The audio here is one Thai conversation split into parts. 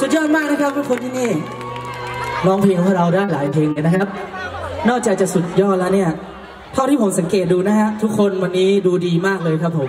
สุดยอดมากนะครับทุกคนที่นี่ร้องเพลงของเราได้หลายเพลงเลยนะครับ นอกจากจะสุดยอดแล้วเนี่ย เท่าที่ผมสังเกตดูนะฮะทุกคนวันนี้ดูดีมากเลยครับผม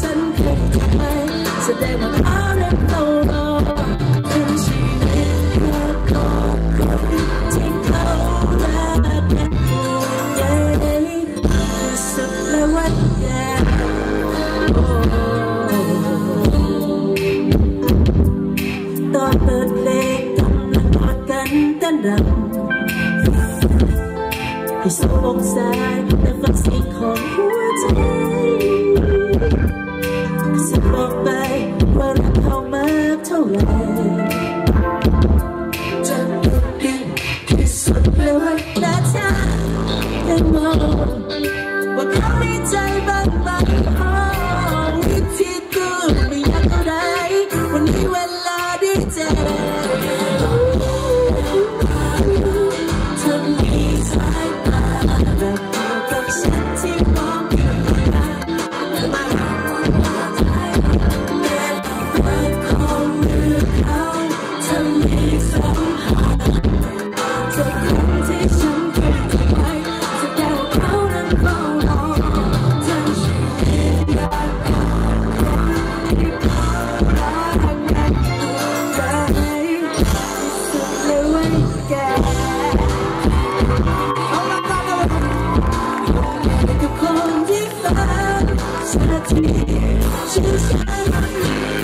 ฉันเคยทำไปแสดงว่าเขารักเรารอทั้งชีวิตก็ขอคนที่เขารักและห่วงใยที่สุดและวันแย่โอ้ตอนเปิดเพลงกำลังกอดกันเต้นรำให้สบองสายแต่ฟังเสียงของหัวใจ จะบอกไปว่ารักเขามากเท่าไหร่จะดูดีที่สุดเลยและเธอยังมองว่าเขามีใจบ้างไหมวิธีกูไม่อยากอะไรวันนี้เวลาด้เจเธอมีสายตาแบบ just like me, just me.